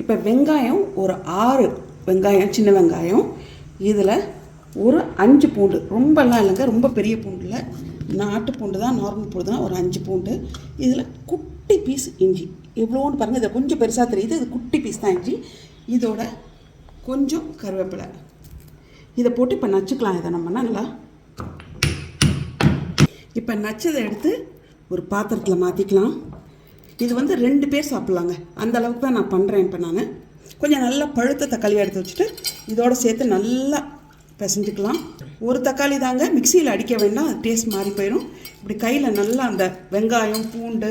இப்போ வெங்காயம் ஒரு ஆறு வெங்காயம் சின்ன வெங்காயம். இதில் ஒரு அஞ்சு பூண்டு. ரொம்பலாம் இல்லைங்க ரொம்ப பெரிய பூண்டு இல்லை. நாட்டு பூண்டு தான் நார்மல் பூண்டு தான் ஒரு அஞ்சு பூண்டு. இதில் குட்டி பீஸ் இஞ்சி. எவ்வளோன்னு பாருங்கள் இதை கொஞ்சம் பெருசாக தெரியுது. இது குட்டி பீஸ் தான் இஞ்சி. இதோட கொஞ்சம் கருவேப்பிலை. இதை போட்டு இப்போ நச்சுக்கலாம். இதை நம்ம நல்லா இப்போ நச்சதை எடுத்து ஒரு பாத்திரத்தில் மாற்றிக்கலாம் இது வந்து ரெண்டு பேர் சாப்பிட்லாங்க. அந்த அளவுக்கு தான் நான் பண்ணுறேன் இப்போ நான். கொஞ்சம் நல்லா பழுத்த தக்காளியை எடுத்து வச்சுட்டு இதோட சேர்த்து நல்லா பிசைஞ்சுக்கலாம். ஒரு தக்காளி தாங்க மிக்சியில் அடிக்க வேண்டாம் அது டேஸ்ட் மாறி போயிடும் இப்படி கையில் நல்லா அந்த வெங்காயம் பூண்டு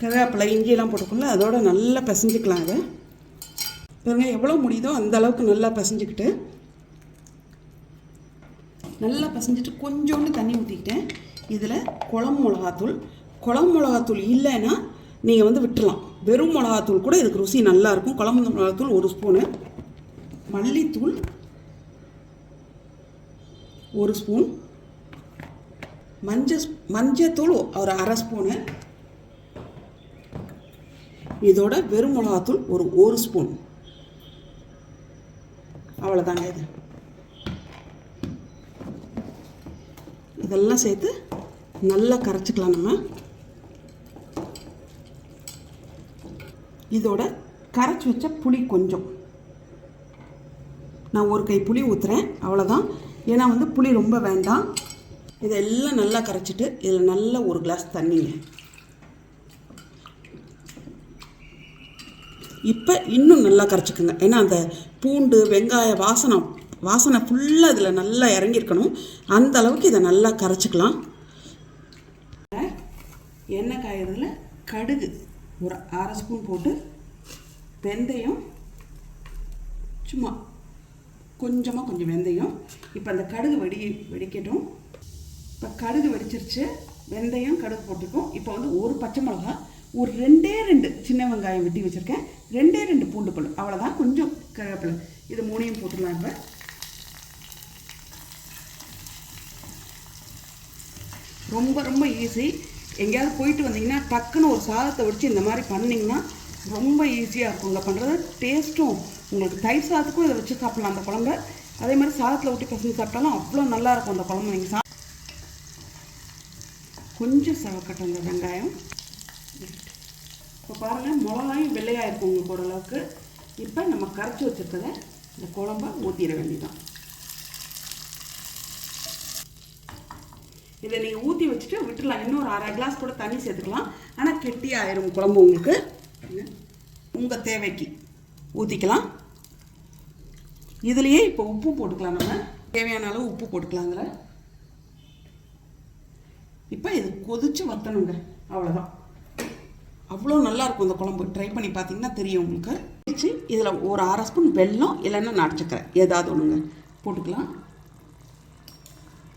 கருவேப்பிலை இஞ்சியெல்லாம் போட்டுக்கல அதோட நல்லா பிசைஞ்சுக்கலாம் அதை பாருங்க எவ்வளோ முடியுதோ அந்த அளவுக்கு நல்லா பிசைஞ்சுக்கிட்டு. நல்லா பசஞ்சிட்டு கொஞ்சோண்டு தண்ணி ஊற்றிக்கிட்டேன் இதில் குளம் மிளகாத்தூள். குளம் மிளகாத்தூள் இல்லைன்னா நீங்கள் வந்து விட்டுலாம் வெறும் மிளகாத்தூள் கூட இதுக்கு ருசி நல்லாயிருக்கும் குழம்பு மிளகாத்தூள் ஒரு ஸ்பூனு மல்லித்தூள் ஒரு ஸ்பூன் மஞ்சள் மஞ்சத்தூள் ஒரு அரை ஸ்பூனு இதோட வெறும் மிளகாத்தூள் ஒரு ஒரு ஸ்பூன் அவ்வளோதாங்க இது. இதெல்லாம் சேர்த்து நல்லா கரைச்சிக்கலாம் நம்ம. இதோட கரைச்சி வச்ச புளி கொஞ்சம். நான் ஒரு கை புளி ஊற்றுறேன் அவ்வளோதான் ஏன்னா வந்து புளி ரொம்ப வேண்டாம். இதெல்லாம் நல்லா கரைச்சிட்டு இதில் நல்ல ஒரு கிளாஸ் தண்ணிங்க இப்போ இன்னும் நல்லா கரைச்சிக்கோங்க. ஏன்னா அந்த பூண்டு வெங்காய வாசனம் வாசனை ஃபுல்லாக இதில் நல்லா இறங்கியிருக்கணும். அந்த அளவுக்கு இதை நல்லா கரைச்சிக்கலாம். எண்ணெய் காயறதுல கடுகு. ஒரு அரை ஸ்பூன் போட்டு வெந்தயம் சும்மா கொஞ்சமாக கொஞ்சம் வெந்தயம். இப்போ அந்த கடுகு வெடி வெடிக்கட்டும். இப்போ கடுகு வெடிச்சிருச்சு. வெந்தயம் கடுகு போட்டுக்கும் இப்போ வந்து ஒரு பச்சை மிளகா ஒரு ரெண்டே ரெண்டு சின்ன வெங்காயம் வெட்டி வச்சுருக்கேன். ரெண்டே ரெண்டு பூண்டு பல். அவ்வளோதான் கொஞ்சம் கருவேப்பிலை. இது மூணையும் போட்டுடலாம் இப்போ. ரொம்ப ரொம்ப ஈஸி எங்கேயாவது போயிட்டு வந்தீங்கன்னா டக்குன்னு ஒரு சாதத்தை வடித்து இந்த மாதிரி பண்ணிங்கன்னா ரொம்ப ஈஸியாக இருக்கும். இங்கே பண்ணுறது டேஸ்ட்டும் உங்களுக்கு தயிர் சாதத்துக்கும் இதை வச்சு சாப்பிட்லாம் அந்த குழம்ப. அதே மாதிரி சாதத்தில் ஊட்டி பசங்க சாப்பிட்டாலும் அவ்வளோ நல்லாயிருக்கும் அந்த குழம்பு. நீங்கள் சா கொஞ்சம் செவக்கட்டும் இந்த வெங்காயம். இப்போ பாருங்கள் மிளகாயும் வெள்ளையாக இருக்கும் உங்களுக்கு ஓரளவுக்கு இப்போ நம்ம கரைச்சி வச்சுருக்கத இந்த குழம்ப ஊற்றிட வேண்டியதான் இதை நீங்கள் ஊற்றி வச்சுட்டு விட்டுடலாம். இன்னும் ஒரு அரை கிளாஸ் கூட தண்ணி சேர்த்துக்கலாம். ஆனால் கெட்டி ஆயிரும் குழம்பு உங்களுக்கு. உங்கள் தேவைக்கு ஊற்றிக்கலாம் இதுலேயே இப்போ உப்பு போட்டுக்கலாம் நம்ம. தேவையான அளவு உப்பு போட்டுக்கலாம் அதில் இப்போ இது கொதிச்சு வத்தணுங்க. அவ்வளோதான் அவ்வளோ நல்லாயிருக்கும் இந்த குழம்பு. ட்ரை பண்ணி பார்த்தீங்கன்னா தெரியும் உங்களுக்கு. வச்சு இதில் ஒரு அரை ஸ்பூன் வெல்லம் இல்லைன்னா நாட்டு சக்கரை ஏதாவது ஒன்றுங்க போட்டுக்கலாம்.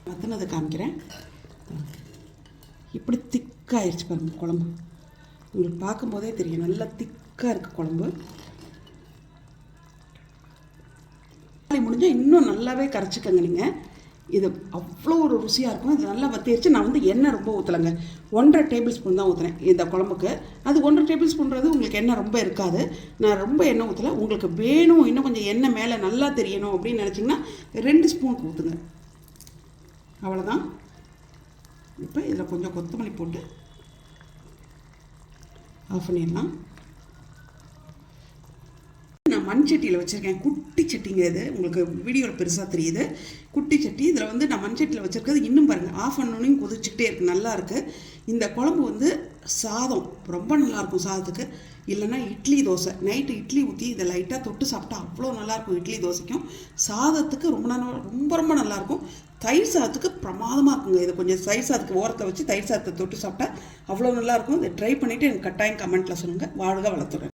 வத்தினது காமிக்கிறேன். இப்படி திக்காயிருச்சு பாருங்க குழம்பு. உங்களுக்கு பார்க்கும்போதே தெரியும். நல்லா திக்காக இருக்குது குழம்பு. முடிஞ்சால் இன்னும் நல்லாவே கரைச்சிக்கங்க நீங்கள் இது அவ்வளோ ஒரு ருசியாக இருக்கும். இது நல்லா வத்திருச்சு. நான் வந்து எண்ணெய் ரொம்ப ஊற்றலைங்க ஒன்றரை டேபிள் ஸ்பூன் தான் ஊற்றுறேன் இந்த குழம்புக்கு. அது ஒன்றரை டேபிள் ஸ்பூன்றது உங்களுக்கு எண்ணெய் ரொம்ப இருக்காது. நான் ரொம்ப எண்ணெய் ஊற்றலை உங்களுக்கு வேணும். இன்னும் கொஞ்சம் எண்ணெய் மேலே நல்லா தெரியணும் அப்படின்னு நினச்சிங்கன்னா ரெண்டு ஸ்பூனுக்கு ஊற்றுங்க அவ்வளோதான் இப்போ இதில் கொஞ்சம் கொத்தமல்லி போட்டு ஆஃப் பண்ணிடலாம். நான் மண் சட்டியில் வச்சுருக்கேன். குட்டி சட்டிங்க இது. உங்களுக்கு வீடியோவில் பெருசாக தெரியுது. குட்டி சட்டி. இதில் வந்து நான் மண் சட்டியில் வச்சுருக்கிறது இன்னும் பாருங்கள் ஆஃப் பண்ணோன்னையும் கொதிச்சுக்கிட்டே இருக்குது நல்லாயிருக்கு இந்த குழம்பு வந்து சாதம். ரொம்ப நல்லாயிருக்கும் சாதத்துக்கு. இல்லைன்னா இட்லி தோசை. நைட்டு இட்லி ஊற்றி இதை லைட்டாக தொட்டு சாப்பிட்டா அவ்வளோ நல்லாயிருக்கும் இட்லி தோசைக்கும். சாதத்துக்கு ரொம்ப நல்லா ரொம்ப ரொம்ப நல்லாயிருக்கும் தயிர் சாதத்துக்கு பிரமாதமாக இருக்குங்க. இதை கொஞ்சம் தயிர் சாதத்துக்கு ஓரத்தை வச்சு தயிர் சாதத்தை தொட்டு சாப்பிட்டா அவ்வளோ நல்லாயிருக்கும் இதை ட்ரை பண்ணிவிட்டு எனக்கு கட்டாயம் கமெண்ட்டில் சொல்லுங்கள் வாழ்க வளர்த்துறேன்